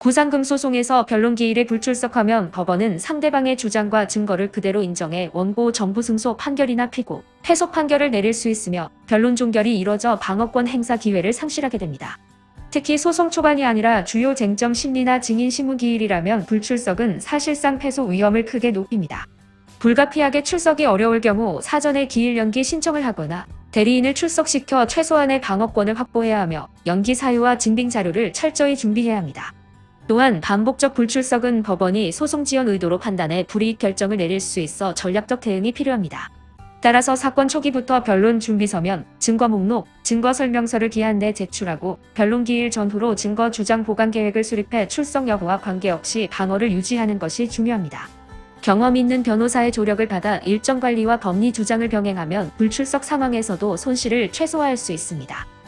구상금 소송에서 변론기일에 불출석하면 법원은 상대방의 주장과 증거를 그대로 인정해 원고 전부 승소 판결이나 피고, 패소 판결을 내릴 수 있으며 변론 종결이 이뤄져 방어권 행사 기회를 상실하게 됩니다. 특히 소송 초반이 아니라 주요 쟁점 심리나 증인 신문 기일이라면 불출석은 사실상 패소 위험을 크게 높입니다. 불가피하게 출석이 어려울 경우 사전에 기일 연기 신청을 하거나 대리인을 출석시켜 최소한의 방어권을 확보해야 하며 연기 사유와 증빙 자료를 철저히 준비해야 합니다. 또한 반복적 불출석은 법원이 소송 지연 의도로 판단해 불이익 결정을 내릴 수 있어 전략적 대응이 필요합니다. 따라서 사건 초기부터 변론 준비 서면, 증거 목록, 증거 설명서를 기한 내 제출하고 변론 기일 전후로 증거 주장 보관 계획을 수립해 출석 여부와 관계없이 방어를 유지하는 것이 중요합니다. 경험 있는 변호사의 조력을 받아 일정 관리와 법리 주장을 병행하면 불출석 상황에서도 손실을 최소화할 수 있습니다.